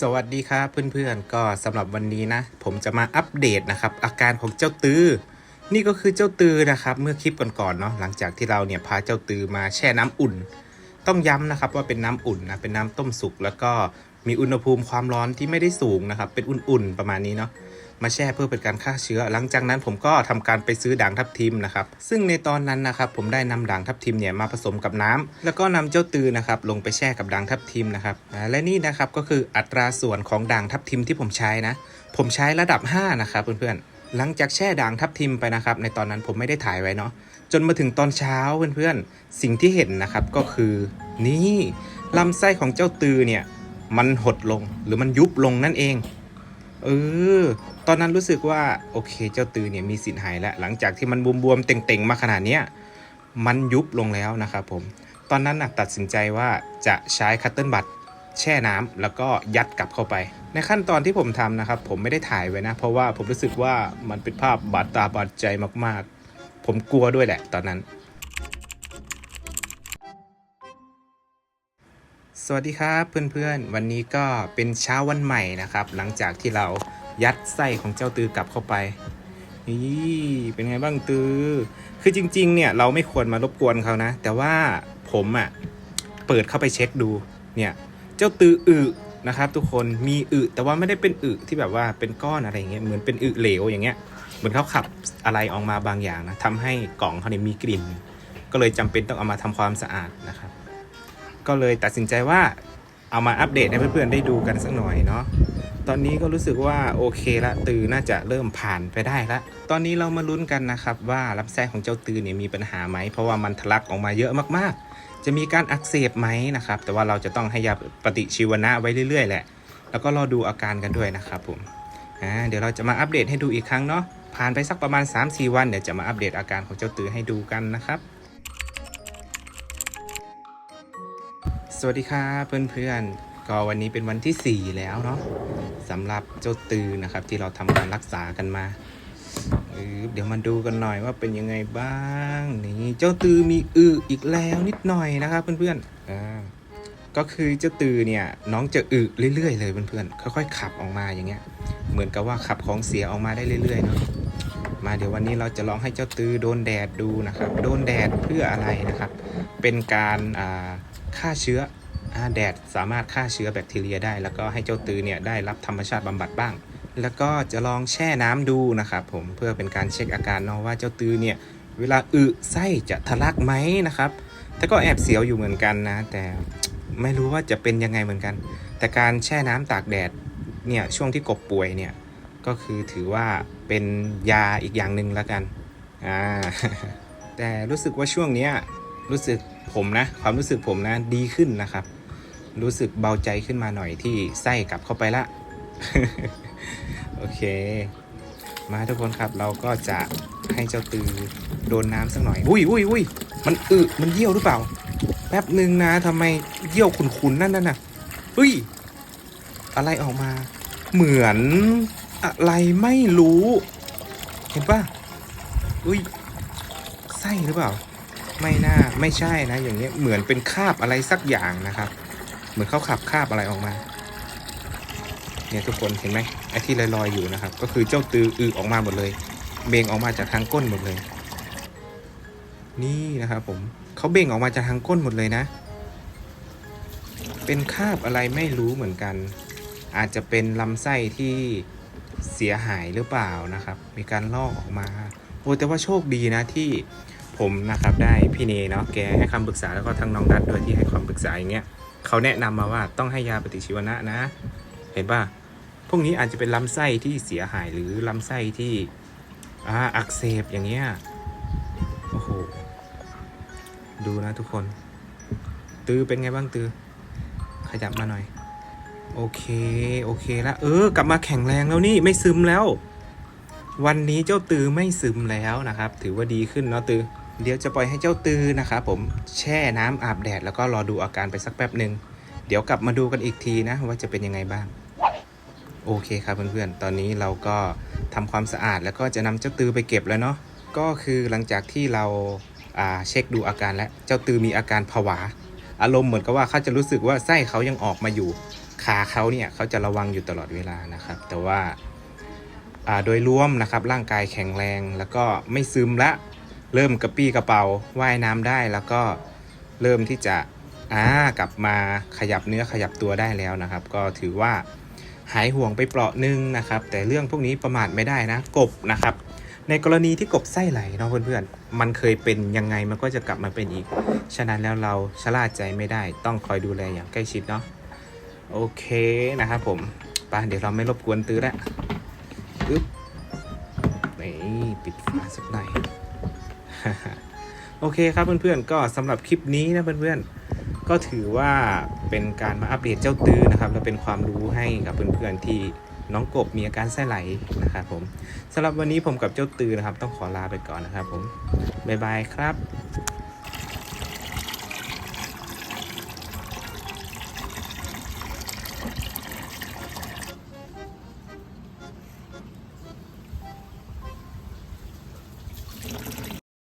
สวัสดีครับเพื่อนๆ ก็สำหรับวันนี้นะ ผมจะมาอัปเดตนะครับ อาการของเจ้าตือ นี่ก็คือเจ้าตือนะครับ เมื่อคลิปก่อนๆเนาะหลังจากที่เราเนี่ยพาเจ้าตือมาแช่น้ำอุ่น ต้องย้ำนะครับว่าเป็นน้ำอุ่นนะเป็นน้ำต้มสุกแล้วก็มีอุณหภูมิความร้อนที่ไม่ได้สูงนะครับ เป็นอุ่นๆประมาณนี้เนาะ มาแช่เพื่อเป็นการฆ่าเชื้อ หลังจากนั้นผมก็ทำการไปซื้อด่างทับทิมนะครับ ซึ่งในตอนนั้นนะครับผมได้นำด่างทับทิมเนี่ยมาผสมกับน้ำแล้วก็นำเจ้าตือนะครับลงไปแช่กับด่างทับทิมนะครับและนี่นะครับก็คืออัตราส่วนของด่างทับทิมที่ผมใช้นะ ผมใช้ระดับ 5 นะครับเพื่อนๆหลังจากแช่ด่างทับทิมไปนะครับ ในตอนนั้นผมไม่ได้ถ่ายไว้เนาะจนมาถึงตอนเช้าเพื่อนๆ สิ่งที่เห็นนะครับก็คือนี่ลำไส้ของเจ้าตือเนี่ยมันหดลงหรือมันยุบลงนั่นเอง เออ ตอนนั้นรู้สึกว่าโอเค เจ้าตือเนี่ยมีสิทธิ์หายแล้ว หลังจากที่มันบวมๆเต่งๆมาขนาดเนี้ยมันยุบลงแล้วนะครับผม ตอนนั้นนะตัดสินใจว่าจะใช้คัตเติลบัตแช่น้ำแล้วก็ยัดกลับเข้าไป ในขั้นตอนที่ผมทำนะครับ ผมไม่ได้ถ่ายไว้นะ เพราะว่าผมรู้สึกว่ามันเป็นภาพบาดตาบาดใจมากๆ ผมกลัวด้วยแหละ ตอนนั้น สวัสดีครับเพื่อนๆ วันนี้ก็เป็นเช้าวันใหม่นะครับ หลังจากที่เรายัดไส้ของเจ้าตือกลับเข้าไปนี่เป็นไงบ้างตือ คือจริง ๆ เนี่ยเราไม่ควรมารบกวนเขานะ แต่ว่าผมอะ่ะเปิดเข้าไปเช็คดูเนี่ยเจ้าตืออึนะครับ ทุกคนมีอึแต่ว่าไม่ได้เป็นอึที่แบบว่าเป็นก้อนอะไรเงี้ยเหมือนเป็นอึเหลวอย่างเงี้ยเหมือนเขาขับอะไรออกมาบางอย่างนะทำให้กล่องเขาเนี่ยมีกลิ่น ก็เลยจำเป็นต้องเอามาทำความสะอาดนะครับ ก็เลยตัดสินใจว่าเอามาอัปเดตให้เพื่อนๆได้ดูกันสักหน่อยเนาะตอนนี้ก็รู้สึกว่าโอเคละตือน่าจะเริ่มผ่านไปได้ละตอนนี้เรามาลุ้นกันนะครับว่าลำไส้ของเจ้าตือเนี่ยมีปัญหาไหม เพราะว่ามันทะลักออกมาเยอะมากๆ จะมีการอักเสบไหมนะครับ แต่ว่าเราจะต้องให้ยาปฏิชีวนะไว้เรื่อยๆแหละ แล้วก็รอดูอาการกันด้วยนะครับผมอ่าเดี๋ยวเราจะมาอัปเดตให้ดูอีกครั้งเนาะผ่านไปสักประมาณ 3-4 วันเดี๋ยวจะมาอัปเดตอาการของเจ้าตือให้ดูกันนะครับ สวัสดีครับเพื่อนๆ ก็วันนี้เป็นวันที่ 4 แล้วเนาะสำหรับเจ้าตือนะครับ ที่เราทำการรักษากันมาเออเดี๋ยวมาดูกันหน่อยว่าเป็นยังไงบ้างนี่เจ้าตือมีอึอีกแล้วนิดหน่อยนะครับเพื่อนๆอ่าก็คือเจ้าตือเนี่ยน้องจะอึเรื่อยๆเลยเพื่อนๆค่อยๆ ขับออกมาอย่างเงี้ย เหมือนกับว่าขับของเสียออกมาได้เรื่อยๆเนาะมาเดี๋ยววันนี้เราจะลองให้เจ้าตือโดนแดดดูนะครับ โดนแดดเพื่ออะไรนะครับ เป็นการอ่า ฆ่าเชื้ออแดดสามารถฆ่าเชื้อแบคทีเรียได้ แล้วก็ให้เจ้าตือเนี่ยได้รับธรรมชาติบำบัดบ้าง แล้วก็จะลองแช่น้ำดูนะครับผมเพื่อเป็นการเช็คอาการเนาะว่าเจ้าตือเนี่ยเวลาอึไส้จะทะลักไหมนะครับแต่ก็แอบเสียวอยู่เหมือนกันนะ แต่ไม่รู้ว่าจะเป็นยังไงเหมือนกัน แต่การแช่น้ำตากแดดเนี่ยช่วงที่กบป่วยเนี่ยก็คือถือว่าเป็นยาอีกอย่างหนึ่งแล้วกันอ่าแต่รู้สึกว่าช่วงเนี้ย รู้สึกผมนะ ความรู้สึกผมนะดีขึ้นนะครับ รู้สึกเบาใจขึ้นมาหน่อยที่ไส้กลับเข้าไปละ โอเค มาทุกคนครับเราก็จะให้เจ้าตือโดนน้ำสักหน่อย อุ้ยอุ้ยอุ้ยมันอึมันเยี่ยวหรือเปล่า แป๊บหนึ่งนะทำไมเยี่ยวขุนๆนั่นน่ะนะเฮ้ย อะไรออกมา เหมือนอะไรไม่รู้ เห็นปะอุ้ยไส้หรือเปล่า ไม่น่าไม่ใช่นะ อย่างเงี้ยเหมือนเป็นคาบอะไรสักอย่างนะครับ เหมือนเขาขับคาบอะไรออกมา เนี่ยทุกคนเห็นไหมไอ้ที่ลอยๆอยู่นะครับ ก็คือเจ้าตืออือออกมาหมดเลยเบ่งออกมาจากทางก้นหมดเลย นี่นะครับผมเขาเบ่งออกมาจากทางก้นหมดเลยนะ เป็นคาบอะไรไม่รู้เหมือนกัน อาจจะเป็นลำไส้ที่เสียหายหรือเปล่านะครับ มีการลอกออกมาโอ้แต่ว่าโชคดีนะที่ ผมนะครับได้พี่เนเนาะแกให้คำปรึกษาแล้วก็ทั้งน้องดัดด้วยที่ให้ความปรึกษาอย่างเงี้ยเขาแนะนำมาว่าต้องให้ยาปฏิชีวนะนะ เห็นป่ะพวกนี้อาจจะเป็นลำไส้ที่เสียหายหรือลำไส้ที่อ่าอักเสบอย่างเงี้ยโอ้โหดูนะทุกคน ตือเป็นไงบ้างตือ ขยับมาหน่อย โอเค โอเคแล้วเออ กลับมาแข็งแรงแล้วนี่ไม่ซึมแล้ว วันนี้เจ้าตือไม่ซึมแล้วนะครับ ถือว่าดีขึ้นเนาะตือ เดี๋ยวจะปล่อยให้เจ้าตือนะครับผมแช่น้ำอาบแดดแล้วก็รอดูอาการไปสักแป๊บหนึ่งเดี๋ยวกลับมาดูกันอีกทีนะว่าจะเป็นยังไงบ้าง โอเคครับเพื่อนๆ ตอนนี้เราก็ทำความสะอาดแล้วก็จะนำเจ้าตือไปเก็บแล้วเนาะก็คือหลังจากที่เราเช็คดูอาการแล้วเจ้าตือมีอาการผวา อารมณ์เหมือนกับว่าเขาจะรู้สึกว่าไส้เขายังออกมาอยู่ ขาเขาเนี่ยเขาจะระวังอยู่ตลอดเวลานะครับ แต่ว่าอ่าโดยรวมนะครับร่างกายแข็งแรงแล้วก็ไม่ซึมละ เริ่มกระปี้กระเป๋าว่ายน้ำได้แล้วก็เริ่มที่จะอ่ากลับมาขยับเนื้อขยับตัวได้แล้วนะครับ ก็ถือว่าหายห่วงไปเปราะหนึงนะครับ แต่เรื่องพวกนี้ประมาทไม่ได้นะ กบนะครับ ในกรณีที่กบไส้ไหลเนาะเพื่อนๆมันเคยเป็นยังไงมันก็จะกลับมาเป็นอีก ฉะนั้นแล้วเราชะล่าใจไม่ได้ ต้องคอยดูแลอย่างใกล้ชิดเนาะโอเคนะครับผมไปเดี๋ยวเราไม่รบกวนตื้อแล้วอึ๊บนี่ปิดฝาสักหน่อย โอเคครับเพื่อนๆก็สำหรับคลิปนี้นะเพื่อนๆก็ถือว่าเป็นการมาอัปเดตเจ้าตื้อนะครับและเป็นความรู้ให้กับเพื่อนๆที่น้องกบมีอาการไส้ไหลนะครับผมสำหรับวันนี้ผมกับเจ้าตื้อนะครับ ต้องขอลาไปก่อนนะครับผมบ๊ายบายครับ